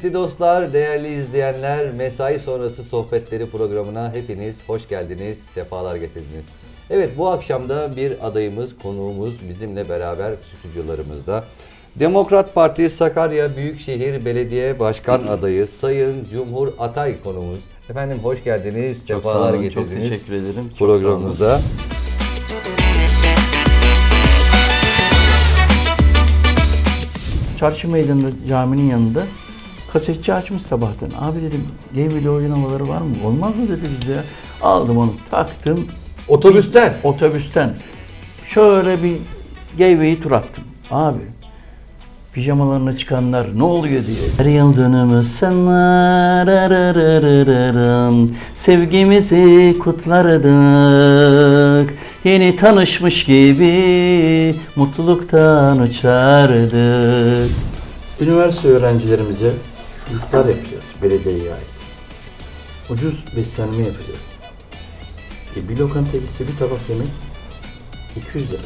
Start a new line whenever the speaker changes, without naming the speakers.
Kıymetli dostlar, değerli izleyenler, mesai sonrası sohbetleri programına hepiniz hoş geldiniz, sefalar getirdiniz. Evet, bu akşam da bir adayımız, konuğumuz bizimle beraber stüdyolarımızda. Demokrat Parti Sakarya Büyükşehir Belediye Başkan adayı Sayın Cumhur Atay konuğumuz. Efendim hoş geldiniz,
Çok sağ
sefalar
olun,
getirdiniz.
Çok teşekkür ederim. Çok sağ olun.
programımıza.
Çarşı meydanında caminin yanında kasetçi açmış sabahtan. Abi dedim Geybeli oyun havaları var mı? Olmaz mı dedi bize. Aldım onu taktım
Otobüsten.
otobüsten. Şöyle bir Geyve'yi tur attım. Abi pijamalarına çıkanlar ne oluyor diye. Her yıl dönümü sana sevgimizi kutlardık. Yeni tanışmış gibi mutluluktan uçardık. Üniversite öğrencilerimize yurtlar yapacağız belediyeye ait. Ucuz beslenme yapacağız. E bir lokanta bir tabak yemek 200 lira.